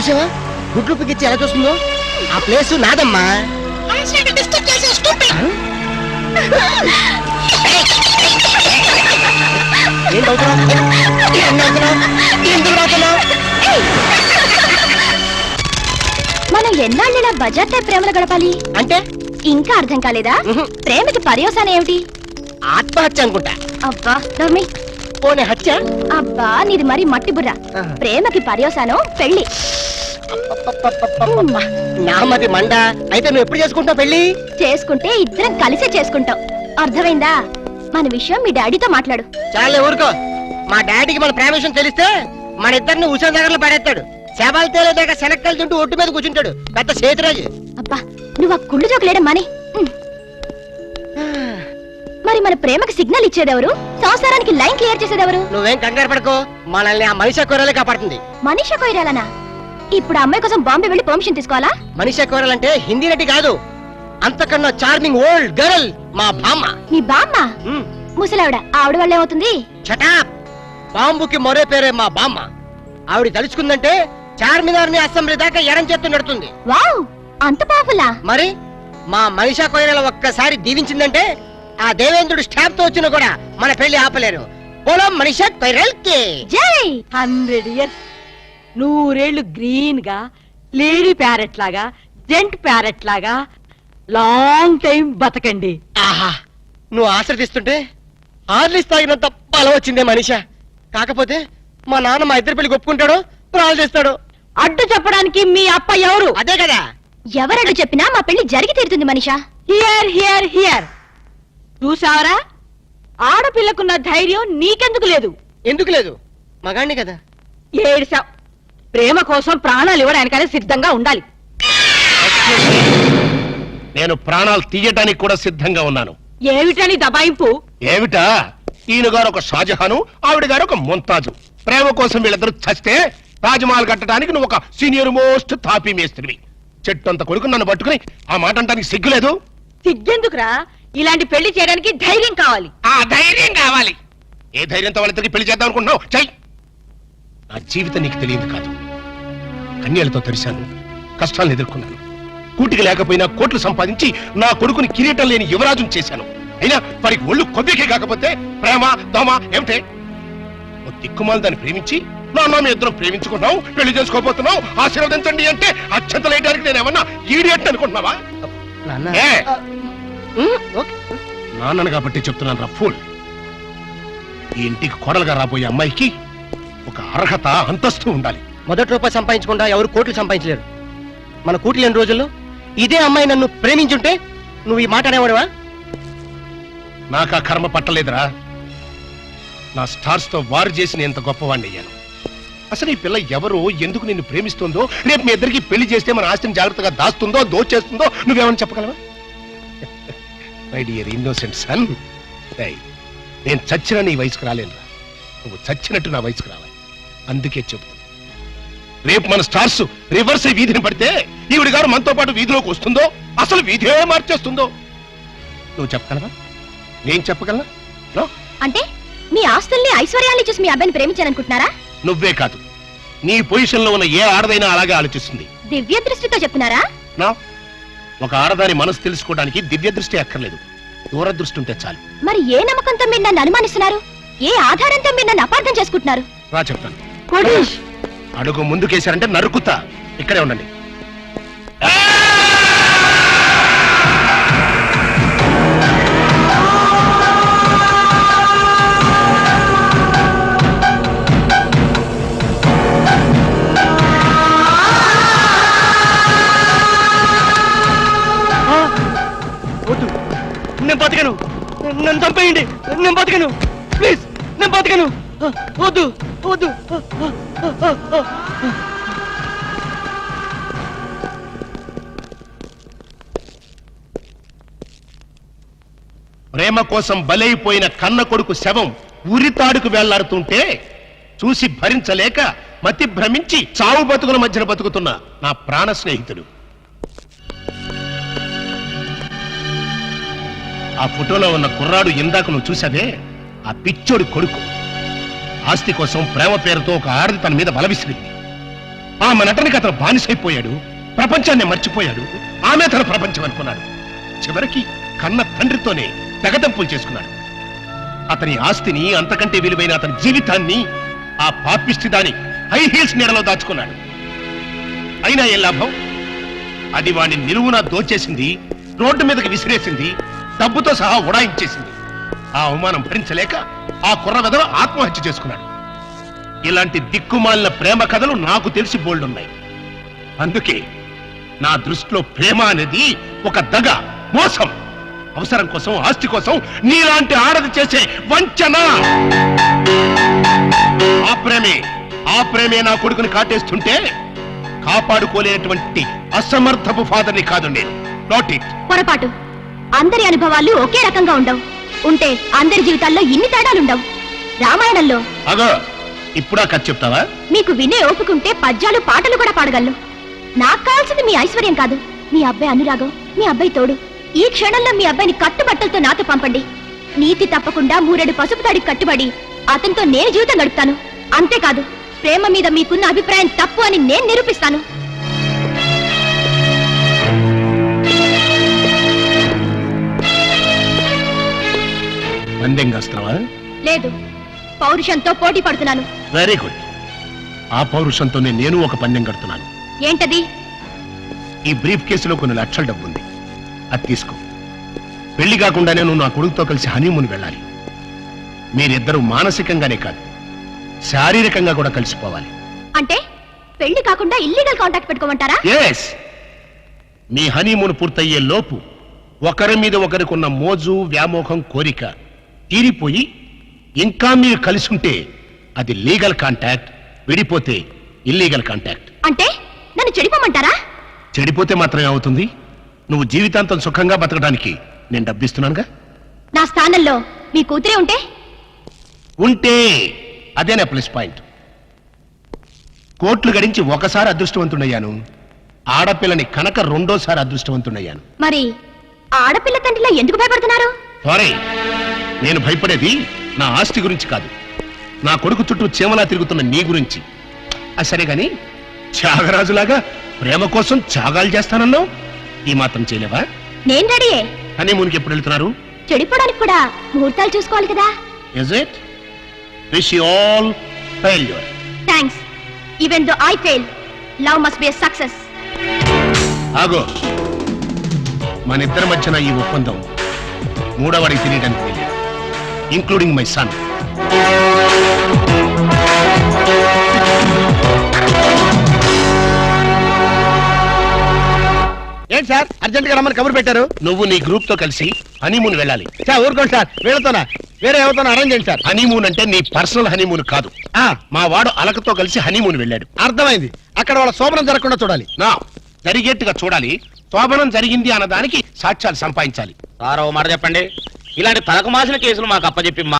చూసావా? గుడ్లు పిగిచ్చి ఎలా చూస్తుందో? ఆ ప్లేస్ నాదమ్మా. ఏం? ఎందుకు నవ్వుతున్నావ్? మనం ఎన్నాళ్ళిలా బజార్ టైప్ ప్రేమలు గడపాలి? అంటే? ఇంకా అర్థం కాలేదా? ప్రేమకి పర్యవసానం ఏమిటి? ఆత్మహత్య అనుకుంటా. అబ్బా నవ్మి పోనీ హత్య? అబ్బా నీది మరి మట్టి బుర్ర. ప్రేమకి పర్యవసానం పెళ్ళి. నామది మండ. అయితే నువ్వు ఎప్పుడు చేసుకుంటావు పెళ్ళి? చేసుకుంటే ఇద్దరం కలిసే చేసుకుంటాం. అర్థమైందా? మన విషయం మీ డాడీతో మాట్లాడు. చాలే ఊరుకో. మా డాడీకి మన ప్రేమ విషయం తెలిస్తే మన ఇద్దరిని ఉషా దగ్గరలో పడేస్తాడు. శవాలు తేలేదాకా శనక్కలు తింటూ ఒట్టు మీద కూర్చుంటాడు. పెద్ద సేతురాజు. అబ్బా నువ్వు ఆ కుళ్ళు జోకులేడం మాని. మరి మన ప్రేమకి సిగ్నల్ ఇచ్చేదెవరు? సంసారానికి లైన్ క్లియర్ చేసేదెవరు? నువ్వేం కంగారు పడుకో. మనల్ని ఆ మనిషి కూరలే కాపాడుతుంది. మనీషా కొయిరాలనా? ఇప్పుడు అమ్మాయి కోసం బాంబే వెళ్ళి పర్మిషన్ తీసుకోవాలా? మనిషి కూరలంటే హిందీ నటి కాదు. అంతకన్నా చార్మింగ్ ఓల్డ్ గర్ల్ మా బామ్మ. నీ బామ్మ? ఉమ్, ముసలావిడ ఆవిడ వల్ల ఏమవుతుంది? చటాప్ బాంబుకి మరో పేరే మా బామ్మ. ఆవిడ తలుచుకుందంటే చార్మినార్ని అసెంబ్లీ దాకా ఎడం చేత్తు నడుతుంది. వావ్! అంత పవర్ఫుల్లా మరి మా మనిషా కొయ్యల ఒక్కసారి దీవించిందంటే ఆ దేవేంద్రుడు స్టాప్తో వచ్చినా కూడా మన పెళ్ళి ఆపలేరు. పొలం మనిషా కొయ్యల్కి జై! Hundred years. నూరేళ్ళు గ్రీన్గా లేడీ ప్యారెట్ లాగా జెంట్ ప్యారెట్ లాగా లాంగ్ టైం బతకండి. ఆహా నువ్వు ఆశ్రదిస్తుంటే ఆర్లిస్ తాగినంత బలం వచ్చిందే మనిషా. కాకపోతే మా నాన్న మా ఇద్దరి పెళ్ళి ఒప్పుకుంటాడో ప్రాణాలు చేస్తాడు అడ్డు చెప్పడానికి మీ అప్ప ఎవరు? అదే కదా. ఎవరడు చెప్పినా మా పెళ్ళి జరిగి తీరుతుంది మనిషా. Hear hear hear. చూసావరా ఆడపిల్లకున్న ధైర్యం నీకెందుకు లేదు? ఎందుకు లేదు? మగాణ్ణి కదా. ఏడిసావ్ ప్రేమ కోసం ప్రాణాలు ఇవ్వడానికనే సిద్ధంగా ఉండాలి. నేను ప్రాణాలు తీయటానికి కూడా సిద్ధంగా ఉన్నాను. ఏమిటని దబాయింపు? ఏమిటా? ఈయన గారు ఒక షాజహాను ఆవిడ గారు ఒక ముంతాజు. ప్రేమ కోసం వీళ్ళిద్దరు చస్తే తాజ్మహల్ కట్టడానికి నువ్వు ఒక సీనియర్ మోస్ట్ తాపీ మేస్త్రివి. చెట్టు అంత కొడుకు నన్ను పట్టుకుని ఆ మాట అంటానికి సిగ్గులేదు? సిగ్గెందుకురా? ఇలాంటి పెళ్ళి చేయడానికి ధైర్యం కావాలి. ఆ ధైర్యం కావాలి. ఏ ధైర్యంతో వాళ్ళిద్దరికి పెళ్ళి చేద్దాం అనుకుంటున్నావు? చెయ్ నా జీవితం నీకు తెలియదు కాదు. కన్యలతో తెరిశాను కష్టాలను ఎదుర్కొన్నాను. కూటికి లేకపోయినా కోట్లు సంపాదించి నా కొడుకుని కిరీటం లేని యువరాజుని చేశాను. అయినా వారికి ఒళ్ళు కొబ్బికే కాకపోతే ప్రేమ దోమ ఏమిటే? ఓ దిక్కుమాలు దాన్ని ప్రేమించి నాన్న మీ ఇద్దరం ప్రేమించుకున్నావు పెళ్ళి చేసుకోబోతున్నావు ఆశీర్వదించండి అంటే అత్యంతలేయడానికి నేను ఏమన్నా ఈడియట్ అనుకుంటున్నావా? నాన్న. ఏ? నాన్నను కాబట్టి చెప్తున్నాను రా ఫూల్. ఈ ఇంటికి కోడలుగా రాబోయే అమ్మాయికి ఒక అర్హత అంతస్తు ఉండాలి. మొదటి రూపాయి సంపాదించకుండా ఎవరు కోట్లు సంపాదించలేరు. మన కూటి లేని రోజుల్లో ఇదే అమ్మాయి నన్ను ప్రేమించుంటే నువ్వు ఈ మాట అనేవాడువా? నాకు ఆ కర్మ పట్టలేదురా. నా స్టార్స్తో వారు చేసిన ఎంత గొప్పవాణ్ణి అయ్యాను. అసలు ఈ పిల్ల ఎవరు ఎందుకు నిన్ను ప్రేమిస్తుందో రేపు మీ ఇద్దరికి పెళ్ళి చేస్తే మన ఆస్తిని జాగ్రత్తగా దాస్తుందో దోచేస్తుందో నువ్వేమని చెప్పగలవా? మై డియర్ ఇన్నోసెంట్ సన్ నేను చచ్చిన నీ వయసుకు రాలేనురా. నువ్వు చచ్చినట్టు నా వయసుకు రావాలి. అందుకే చెబుతున్నా రేపు మన స్టార్స్ రివర్స్ అయి వీధిని పడితే ఈవిడ గారు మనతో పాటు వీధిలోకి వస్తుందో అసలు వీధే మార్చేస్తుందో? నువ్వు చెప్పగలవా? నేను చెప్పగలనా? అంటే మీ ఆస్తుల్ని ఐశ్వర్యాన్ని చూసి మీ అబ్బాయిని ప్రేమించాలనుకుంటున్నారా నువ్వే కాదు. నీ పొజిషన్లో ఉన్న ఏ ఆడదైనా అలాగే ఆలోచిస్తుంది. దివ్య దృష్టితో చెప్తున్నారా? నా? ఒక ఆడదాని మనసు తెలుసుకోవడానికి దివ్య దృష్టి అక్కర్లేదు. దూరదృష్టి ఉంటే చాలు. మరి ఏ నమ్మకంతో మీరు నన్ను అనుమానిస్తున్నారు? ఏ ఆధారంతో మీరు నన్ను అపార్థం చేసుకుంటున్నారు? రా చెప్తాను. కొడీష్ అడుగు ముందుకేశారంటే నరుకుతా. ఇక్కడే ఉండండి. వద్దు. నేను బతకను. నన్ను చంపేయండి. నేను బతకను. ప్లీజ్ నేను బతకను. వద్దు వద్దు. ప్రేమ కోసం బలైపోయిన కన్న కొడుకు శవం ఉరితాడుకు వెళ్ళాడుతుంటే చూసి భరించలేక మతి భ్రమించి చావు బతుకుల మధ్యన బతుకుతున్న నా ప్రాణ స్నేహితుడు. ఆ ఫోటోలో ఉన్న కుర్రాడు ఇందాక నువ్వు చూసావే ఆ పిచ్చోడి కొడుకు. ఆస్తి కోసం ప్రేమ పేరుతో ఒక ఆడది తన మీద బలవిసిరింది. ఆమె నటనకి అతను బానిసైపోయాడు ప్రపంచాన్ని మర్చిపోయాడు ఆమె తన ప్రపంచం అనుకున్నాడు. చివరికి కన్న తండ్రితోనే తెగదెంపులు చేసుకున్నాడు. అతని ఆస్తిని అంతకంటే విలువైన అతని జీవితాన్ని ఆ పాపిష్టి దాని హై హీల్స్ నీడలో దాచుకున్నాడు. అయినా ఏ లాభం? అది వాడిని నిలువున దోచేసింది రోడ్డు మీదకి విసిరేసింది డబ్బుతో సహా ఉడాయించేసింది. ఆ అవమానం భరించలేక ఆ కుర్ర వెధవ ఆత్మహత్య చేసుకున్నాడు. ఇలాంటి దిక్కుమాలిన ప్రేమ కథలు నాకు తెలిసి బోల్డున్నాయి. అందుకే నా దృష్టిలో ప్రేమ అనేది ఒక దగ మోసం. అవసరం కోసం ఆస్తి కోసం నీలాంటి ఆడది చేసే వంచన. ఆ ప్రేమే ఆ ప్రేమే నా కొడుకుని కాటేస్తుంటే కాపాడుకోలేనటువంటి అసమర్థపు ఫాదర్ని కాదు నేను. నాట్ ఇట్ పొరపాటు. అందరి అనుభవాలు ఒకే రకంగా ఉండవు. ఉంటే అందరి జీవితాల్లో ఇన్ని తేడాలుండవు. రామాయణంలో అగో ఇప్పుడా కథ చెప్తావా? మీకు వినే ఓపుకుంటే పద్యాలు పాటలు కూడా పాడగలను. నాకు కావాల్సింది మీ ఐశ్వర్యం కాదు. మీ అబ్బాయి అనురాగం మీ అబ్బాయి తోడు. ఈ క్షణంలో మీ అబ్బాయిని కట్టుబట్టలతో నాతో పంపండి. నీతి తప్పకుండా మూరెడు పసుపు తాడికి కట్టుబడి అతనితో నేను జీవితం గడుపుతాను. అంతేకాదు ప్రేమ మీద మీకున్న అభిప్రాయం తప్పు అని నేను నిరూపిస్తాను. పందెం కాస్తున్నావా లేదు. పౌరుషంతో పోటీ పడుతున్నాను. వెరీ గుడ్ ఆ పౌరుషంతోనే నేను ఒక పందెం కడుతున్నాను. ఏంటది? ఈ బ్రీఫ్ కేసులో కొన్ని లక్షల డబ్బు ఉంది అది తీసుకో. పెళ్ళి కాకుండానే నువ్వు నా కొడుకుతో కలిసి హనీమూన్ వెళ్ళాలి. మీరిద్దరూ మానసికంగానే కాదు శారీరకంగా కూడా కలిసిపోవాలి. అంటే పెళ్ళి కాకుండా ఇల్లీగల్ కాంటాక్ట్ పెట్టుకోమంటారా? ఎస్ మీ హనీమూన్ పూర్తయ్యే లోపు ఒకరి మీద ఒకరికున్న మోజు వ్యామోహం కోరిక తీరిపోయి ఇంకా మీరు కలిసి ఉంటే అది లీగల్ కాంటాక్ట్ విడిపోతే ఇల్లీగల్ కాంటాక్ట్. అంటే నన్ను చెడిపోమంటారా? చెడిపోతే మాత్రమే అవుతుంది. నువ్వు జీవితాంతం సుఖంగా బతకడానికి నేను డబ్బిస్తున్నానుగా? నా స్థానంలో మీ కూతురే ఉంటే? ఉంటే అదే నా ప్లస్ పాయింట్. కోట్లు గడించి ఒకసారి అదృష్టవంతుడయ్యాను. ఆడపిల్లని కనుక రెండోసారి అదృష్టవంతుడయ్యాను. మరి ఆడపిల్ల తండ్రిలో ఎందుకు భయపడుతున్నారు? సారీ. నేను భయపడేది నా ఆస్తి గురించి కాదు. నా కొడుకు చుట్టూ చీమలా తిరుగుతున్న నీ గురించి. ఆ సరే గాని త్యాగరాజులాగా ప్రేమ కోసం త్యాగాలు చేస్తానన్నావు? ఈ మాత్రం చేయలేవా? నేను రెడీయే. అని మునికి ఎప్పుడు వెళ్తున్నారు? చెడిపోవడానికి కూడా ముహూర్తాలు చూసుకోవాలి కదా. Is it wish you all failure thanks even though I fail love must be success ఆగో. మన ఇద్దరి మధ్యన ఈ ఒప్పందం మూడవడికి తెలియడానికి తెలియదు ఇంక్లూడింగ్ మై సన్ ఏంటి సార్? అర్జెంట్గా రమ్మని కబురు పెట్టారు? నువ్వు నీ గ్రూప్తో కలిసి హనీమూన్ వెళ్ళాలి. సార్ ఊరుకోండి సార్. వీళ్ళతోనా? వేరే ఎవరితోనా అరేంజ్ చేయండి సార్. హనీమూన్ అంటే నీ పర్సనల్ హనీమూన్ కాదు. ఆ, మా వాడు అలకతో కలిసి హనీమూన్ వెళ్ళాడు. అర్థమైంది. అక్కడ వాళ్ళ శోభనం జరగకుండా చూడాలి. నా జరిగేట్టుగా చూడాలి. శోభనం జరిగింది అన్నదానికి సాక్ష్యాలు సంపాదించాలి. సార్ ఓ మాట చెప్పండి. ఇలాంటి తలకు మాసిన కేసులు మాకు అప్పచెప్పి